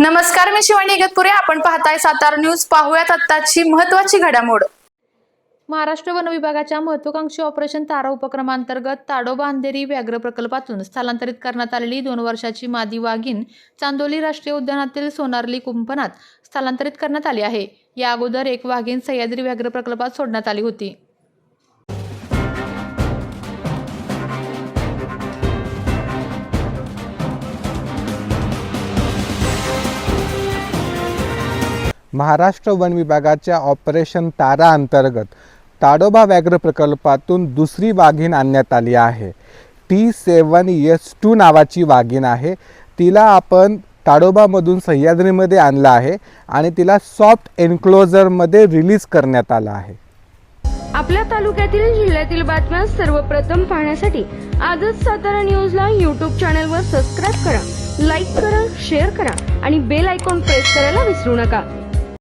नमस्कार मी शिवानी इगतपुरे. आपण पाहताय सातारा न्यूज. पाहूयात आत्ताची महत्वाची घडामोड. महाराष्ट्र वन विभागाच्या महत्वाकांक्षी ऑपरेशन तारा उपक्रमांतर्गत ताडोबा अंधेरी व्याघ्र प्रकल्पातून स्थलांतरित करण्यात आलेली दोन वर्षाची मादी वाघीण चांदोली राष्ट्रीय उद्यानातील सोनारली कुंपणात स्थलांतरित करण्यात आली आहे. या अगोदर एक वाघीण सह्याद्री व्याघ्र प्रकल्पात सोडण्यात आली होती. महाराष्ट्र वन विभागाच्या ऑपरेशन तारा अंतर्गत ताडोबा व्याघ्र प्रकल्पातून दुसरी वाघीण आणण्यात आली आहे. टी सेवन एस टू नावाची वाघीण आहे. तिला आपण ताडोबामधून सह्याद्रीमध्ये आणलं आहे आणि तिला सॉफ्ट एन्क्लोजरमध्ये रिलीज करण्यात आलं आहे. आपल्या तालुक्यातील जिल्ह्यातील बातम्या सर्वप्रथम पाहण्यासाठी आजच सातारा न्यूजला यूट्यूब चॅनलवर सबस्क्राईब करा लाईक करा शेअर करा आणि बेल आयकॉन प्रेस करायला विसरू नका.